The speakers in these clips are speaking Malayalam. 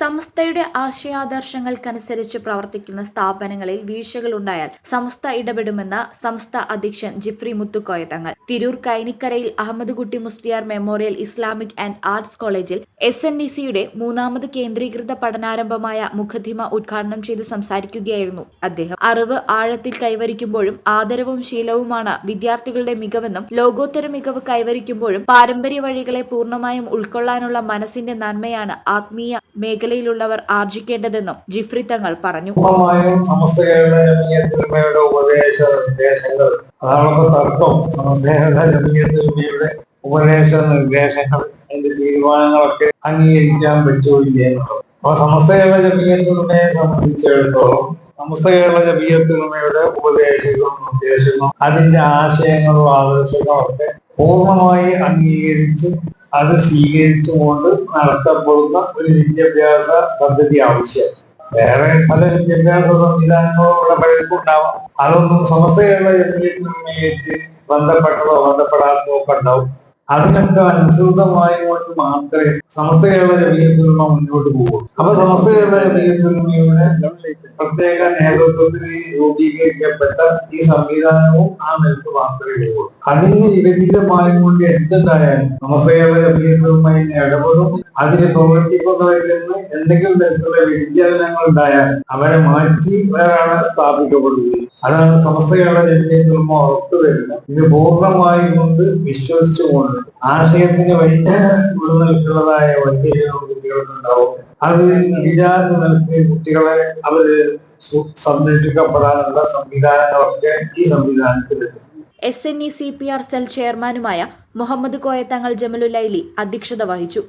സംസ്ഥയുടെ ആശയാദർശങ്ങൾക്കനുസരിച്ച് പ്രവർത്തിക്കുന്ന സ്ഥാപനങ്ങളിൽ വീഴ്ചകൾ ഉണ്ടായാൽ സംസ്ഥ ഇടപെടുമെന്ന് സംസ്ഥ അധ്യക്ഷൻ Jifri Muthukoya Thangal. Tirur കൈനിക്കരയിൽ Ahmedkutty Musliyar memorial Islamic and arts കോളേജിൽ എസ് എൻ ഡി സിയുടെ മൂന്നാമത് കേന്ദ്രീകൃത പഠനാരംഭമായ മുഖദ്ദിമ ഉദ്ഘാടനം ചെയ്ത് സംസാരിക്കുകയായിരുന്നു അദ്ദേഹം. അറിവ് ആഴത്തിൽ കൈവരിക്കുമ്പോഴും ആദരവും ശീലവുമാണ് വിദ്യാർത്ഥികളുടെ മികവെന്നും ലോകോത്തര മികവ് കൈവരിക്കുമ്പോഴും പാരമ്പര്യ വഴികളെ പൂർണമായും ഉൾക്കൊള്ളാനുള്ള മനസ്സിന്റെ നന്മയാണ് ആത്മീയ മേഖലയിലുള്ളവർ ആർജിക്കേണ്ടതെന്നും ജിഫ്രി തങ്ങൾ പറഞ്ഞു. ഉപദേശ നിർദ്ദേശങ്ങൾ അതാണിപ്പോ തർക്കം. സമസ്തയുടെ ജമീയത്തിന്മയുടെ ഉപദേശ നിർദ്ദേശങ്ങൾ അതിന്റെ തീരുമാനങ്ങളൊക്കെ അംഗീകരിക്കാൻ പറ്റുമോ അപ്പൊ സമസ്ത കേരള സമസ്തയുടെ സംബന്ധിച്ചിടത്തോളം സമസ്ത കേരള ജമീയത്തിന്മയുടെ ഉപദേശങ്ങളും നിർദ്ദേശങ്ങളും അതിന്റെ ആശയങ്ങളും ആദർശങ്ങളും ഒക്കെ പൂർണമായി അംഗീകരിച്ച് അത് സ്വീകരിച്ചുകൊണ്ട് നടത്തപ്പെടുന്ന ഒരു വിദ്യാഭ്യാസ പദ്ധതി ആവശ്യം. വേറെ പല വിദ്യാഭ്യാസ സംവിധാനങ്ങളും ഇവിടെ പഴക്കുണ്ടാവാം അതൊന്നും സമസ്തയുള്ള ജനങ്ങൾക്ക് ബന്ധപ്പെട്ടതോ ബന്ധപ്പെടാത്തതോ ഒക്കെ ഉണ്ടാവും. അതിനൊക്കെ അനുസൃതമായി കൊണ്ട് മാത്രമേ സമസ്തയുള്ള ജമീയത്തിനുമ മുന്നോട്ട് പോകൂ അപ്പൊ സമസ്തയുള്ള ജമീയത്തിനുമയുടെ പ്രത്യേക നേതൃത്വത്തിന് രൂപീകരിക്കപ്പെട്ട ഈ സംവിധാനവും ആ നിലയ്ക്ക് മാത്രമേ ഉള്ളൂ. അതിന് വിപരീതമായി കൊണ്ട് എന്തുണ്ടായാലും സമസ്തയുള്ള ജമീയത്തിനുമായി ഇടപെടും. അതിന് പ്രവർത്തിക്കുന്നവരിൽ എന്തെങ്കിലും തരത്തിലുള്ള വ്യതിചലനങ്ങൾ ഉണ്ടായാൽ അവരെ മാറ്റി വേറെ സ്ഥാപിക്കപ്പെടുന്നത്. അതാണ് സമസ്തകളുടെ ജനതയിലും ഉറപ്പ് വരുന്നത്. ഇത് പൂർണമായി കൊണ്ട് വിശ്വസിച്ചുകൊണ്ട് ആശയത്തിന് വഴി നിൽക്കുന്നതായ വൈദ്യുതികളും കുട്ടികൾക്കുണ്ടാവും അത് ഇല്ലാതെ നിൽക്ക് കുട്ടികളെ അവർ സംരക്ഷിക്കപ്പെടാനുള്ള സംവിധാനങ്ങളൊക്കെ ഈ സംവിധാനത്തിലുണ്ട്. S N E C P R cell ചെയർമാനുമായ മുഹമ്മദ് കോയത്തങ്ങൾ ജമലുലൈലി അധ്യക്ഷത വഹിച്ചു.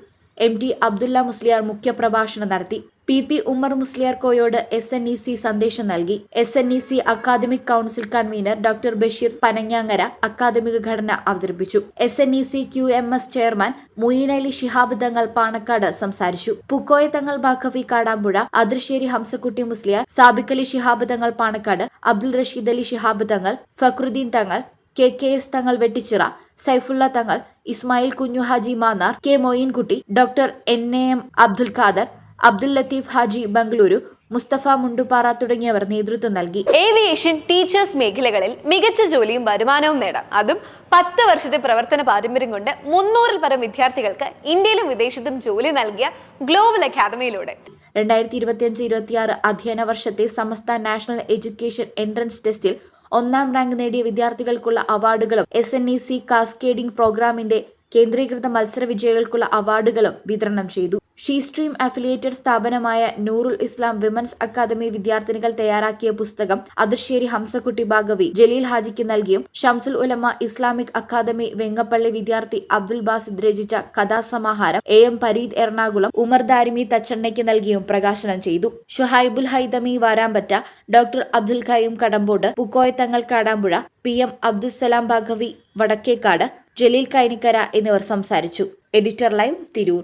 എം ടി അബ്ദുള്ള മുസ്ലിയാർ മുഖ്യപ്രഭാഷണം നടത്തി. പി പി ഉമ്മർ മുസ്ലിയാർ കോയോട് എസ് എൻ ഇ സി സന്ദേശം നൽകി. S N E C academic council convener doctor Basheer Panangangara അക്കാദമിക ഘടന അവതരിപ്പിച്ചു. S N E C Q M S chairman Mueen Ali Shihab Thangal Panakkad സംസാരിച്ചു. പുക്കോയ തങ്ങൾ ബാഖഫി കാടാമ്പുഴ അതിർശ്ശേരി ഹംസക്കുട്ടി മുസ്ലിയാർ സാബിക്കലി ഷിഹാബ് തങ്ങൾ പാണക്കാട് അബ്ദുൾ റഷീദ് അലി ഷിഹാബ് തങ്ങൾ ഫക്രുദ്ദീൻ തങ്ങൾ K K S Thangal Vettichira. Saifulla Thangal Ismail Kunhu Haji Mannar K Moyinkutty doctor N A M Abdul Khader Abdul Latheef Haji Bengaluru Musthafa Mundupara തുടങ്ങിയവർ നേതൃത്വം നൽകി. ഏവിയേഷൻ ടീച്ചേഴ്സ് മേഖലകളിൽ മികച്ച ജോലിയും വരുമാനവും നേടാം. അതും പത്ത് വർഷത്തെ പ്രവർത്തന പാരമ്പര്യം കൊണ്ട് മുന്നൂറിൽ പരം വിദ്യാർത്ഥികൾക്ക് ഇന്ത്യയിലും വിദേശത്തും ജോലി നൽകിയ ഗ്ലോബൽ അക്കാദമിയിലൂടെ. രണ്ടായിരത്തി ഇരുപത്തിയഞ്ച് ഇരുപത്തിയാറ് അധ്യയന വർഷത്തെ സമസ്ത നാഷണൽ എഡ്യൂക്കേഷൻ എൻട്രൻസ് ടെസ്റ്റിൽ ഒന്നാം റാങ്ക് നേടിയ വിദ്യാർത്ഥികൾക്കുള്ള അവാർഡുകളും S N E C cascading പ്രോഗ്രാമിന്റെ കേന്ദ്രീകൃത മത്സര വിജയികൾക്കുള്ള അവാർഡുകളും വിതരണം ചെയ്തു. ഷീ സ്ട്രീം അഫിലിയേറ്റഡ് സ്ഥാപനമായ നൂറുൽ ഇസ്ലാം വിമൻസ് അക്കാദമി വിദ്യാർത്ഥിനികൾ തയ്യാറാക്കിയ പുസ്തകം അതിർശ്ശേരി ഹംസക്കുട്ടി ഭാഗവി ജലീൽ ഹാജിക്ക് നൽകിയും ഷംസുൽ ഉലമ ഇസ്ലാമിക് അക്കാദമി വെങ്ങപ്പള്ളി വിദ്യാർത്ഥി അബ്ദുൽ ബാസിദ് രചിച്ച കഥാസമാഹാരം എ എം പരീദ് എറണാകുളം ഉമർ ദാരിമി തച്ചണ്ണയ്ക്ക് നൽകിയും പ്രകാശനം ചെയ്തു. ഷുഹൈബുൽ ഹൈദമി വാരാമ്പറ്റ ഡോക്ടർ അബ്ദുൽ ഖയും കടമ്പോട് പുക്കോയത്തങ്ങൾ കാടാമ്പുഴ പി എം അബ്ദുസലാം ഭാഗവി വടക്കേക്കാട് ജലീൽ കൈനിക്കര എന്നിവർ സംസാരിച്ചു. Editor live Tirur.